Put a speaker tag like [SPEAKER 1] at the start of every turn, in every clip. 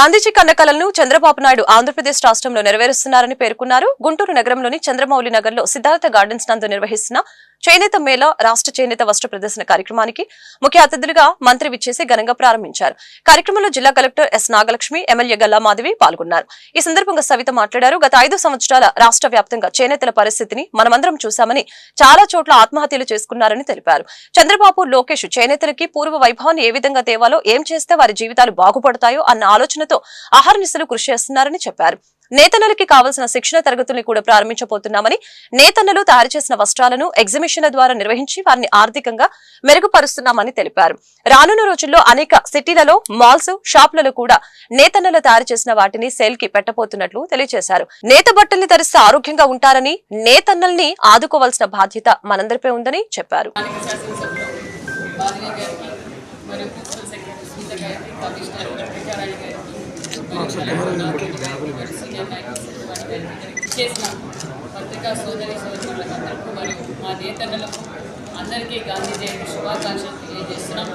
[SPEAKER 1] గాంధీజీ కన్నకలను చంద్రబాబు నాయుడు ఆంధ్రప్రదేశ్ రాష్ట్రంలో నెరవేరుస్తున్నారని పేర్కొన్నారు. గుంటూరు నగరంలోని చంద్రమౌళి నగర్లో సిద్ధార్థ గార్డెన్స్ నందు నిర్వహిస్తున్న చేనేత మేళ రాష్ట్ర చేనేత వస్త్ర ప్రదర్శన కార్యక్రమానికి ముఖ్య అతిథులుగా మంత్రి విచ్చేసి ఘనంగా ప్రారంభించారు. కార్యక్రమంలో జిల్లా collector S Nagalakshmi MLA Galla Madhavi పాల్గొన్నారు. ఈ సందర్భంగా సవిత మాట్లాడారు. గత ఐదు సంవత్సరాల రాష్ట్ర వ్యాప్తంగా చేనేతల పరిస్థితిని మనమందరం చూశామని చాలా చోట్ల ఆత్మహత్యలు చేసుకున్నారని తెలిపారు. చంద్రబాబు లోకేష్ చేనేతలకి పూర్వ వైభవాన్ని ఏ విధంగా తేవాలో ఏం చేస్తే వారి జీవితాలు బాగుపడతాయో అన్న ఆలోచనతో అహర్నిశలు కృషి చేస్తున్నారని చెప్పారు. నేతన్నలకి కావాల్సిన శిక్షణ తరగతుల్ని కూడా ప్రారంభించబోతున్నామని నేతన్నలు తయారు చేసిన వస్త్రాలను ఎగ్జిబిషన్ల ద్వారా నిర్వహించి వారిని ఆర్థికంగా మెరుగుపరుస్తున్నామని తెలిపారు. రానున్న రోజుల్లో అనేక సిటీలలో మాల్స్ షాపులలో కూడా నేతన్నలు తయారు చేసిన వాటిని సేల్కి పెట్టబోతున్నట్లు తెలియజేశారు. నేత బట్టల్ని ధరిస్తే ఆరోగ్యంగా ఉంటారని నేతన్నల్ని ఆదుకోవాల్సిన బాధ్యత మనందరిపై ఉందని చెప్పారు.
[SPEAKER 2] మరియు ప్రిన్సిపల్ సెక్రటరీ కమిషనర్ వెంకటారాయణ చేసిన పత్రికా సోదరి సోదరులందరికీ మరియు మా నేతలకు అందరికీ గాంధీ జయంతి శుభాకాంక్షలు తెలియజేస్తున్నాం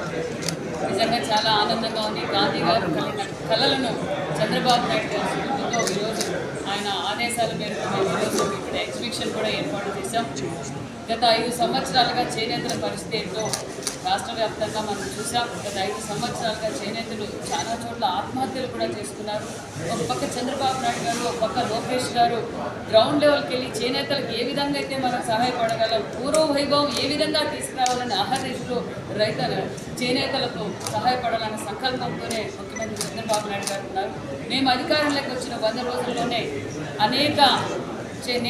[SPEAKER 2] నిజంగా చాలా ఆనందంగా ఉంది. గాంధీ గారు కలిగిన కళలను చంద్రబాబు నాయుడు గారి ఈరోజు ఆయన ఆదేశాల మేరకు మేము ఈరోజు ఇక్కడ కూడా ఏర్పాటు చేశాం. గత ఐదు సంవత్సరాలుగా చేనేతల పరిస్థితి ఏంటో రాష్ట్ర వ్యాప్తంగా మనం చూసాం గత ఐదు సంవత్సరాలుగా చేనేతలు చాలా చోట్ల ఆత్మహత్యలు కూడా చేసుకున్నారు ఒక పక్క చంద్రబాబు నాయుడు గారు ఒక పక్క లోకేష్ గారు గ్రౌండ్ లెవెల్కి వెళ్ళి చేనేతలకు ఏ విధంగా అయితే మనం సహాయపడగలం పూర్వ వైభవం ఏ విధంగా తీసుకురావాలని అహర్నిశలు రైతుల చేనేతలకు సహాయపడాలన్న సంకల్పంతోనే ముఖ్యమంత్రి చంద్రబాబు నాయుడు గారు ఉన్నారు. మేము అధికారంలోకి వచ్చిన వంద రోజుల్లోనే అనేక చే-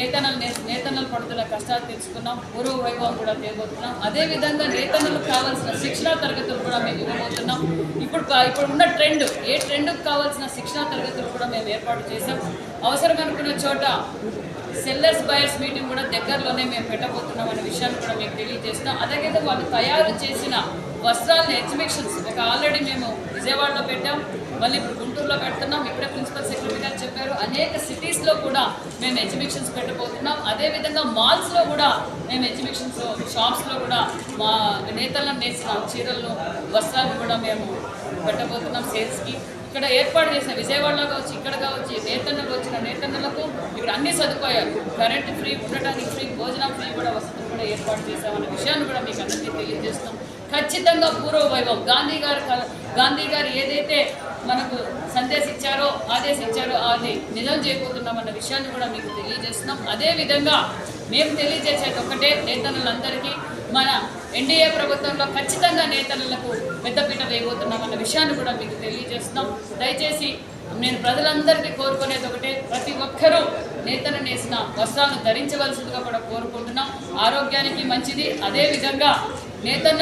[SPEAKER 2] నేతన్నలు పడుతున్న కష్టాలు తెలుసుకున్నాం పూర్వ వైభవం కూడా తేబోతున్నాం. అదేవిధంగా నేతన్నలకు కావాల్సిన శిక్షణా తరగతులు కూడా మేము ఇవ్వబోతున్నాం. ఇప్పుడు ఇప్పుడు ఉన్న ట్రెండ్ ఏ ట్రెండ్కి కావాల్సిన శిక్షణా తరగతులు కూడా మేము ఏర్పాటు చేసాం అవసరం అనుకున్న చోట సెల్లర్స్ బయర్స్ మీటింగ్ కూడా దగ్గరలోనే మేము పెట్టబోతున్నాం అనే విషయాన్ని కూడా మీకు తెలియజేస్తున్నాం. అదేవిధంగా వాళ్ళు తయారు చేసిన వస్త్రాలను ఎగ్జిబిషన్స్ ఒక ఆల్రెడీ మేము విజయవాడలో పెట్టాం. మళ్ళీ ఇప్పుడు గుంటూరులో పెడుతున్నాం ఇప్పుడే ప్రిన్సిపల్ సెక్రటరీ గారు చెప్పారు అనేక సిటీస్లో కూడా మేము ఎగ్జిబిషన్స్ పెట్టబోతున్నాం. అదేవిధంగా మాల్స్లో కూడా మేము ఎగ్జిబిషన్స్ షాప్స్లో కూడా మా నేతలను నేసిన చీరలను వస్త్రాలను కూడా మేము పెట్టబోతున్నాం సేల్స్కి ఇక్కడ ఏర్పాటు చేసిన విజయవాడలో కావచ్చు ఇక్కడ కావచ్చు నేతన్నలు వచ్చిన నేతన్నలకు ఇక్కడ అన్ని సదుపాయాలు కరెంట్ ఫ్రీ ఉండటానికి ఫ్రీ భోజనం ఫ్రీ కూడా వసతులు కూడా ఏర్పాటు చేశామన్న విషయాన్ని కూడా మీకు అందరికీ తెలియజేస్తున్నాం. ఖచ్చితంగా పూర్వ వైభవం గాంధీ గారు గాంధీ గారు ఏదైతే మనకు సందేశించారో ఆదేశించారో అది నిజం చేయబోతున్నామన్న విషయాన్ని కూడా మీకు తెలియజేస్తున్నాం. అదేవిధంగా మేము తెలియజేసేది ఒకటే నేతలందరికీ మన ఎన్డీఏ ప్రభుత్వంలో ఖచ్చితంగా నేతలకు పెద్దపీట వేయబోతున్నామన్న విషయాన్ని కూడా మీకు తెలియజేస్తున్నాం. దయచేసి నేను ప్రజలందరికీ కోరుకునేది ఒకటే ప్రతి ఒక్కరూ నేతను నేసిన వస్త్రాలను ధరించవలసిందిగా కూడా కోరుకుంటున్నాం. ఆరోగ్యానికి మంచిది అదేవిధంగా నేతన్న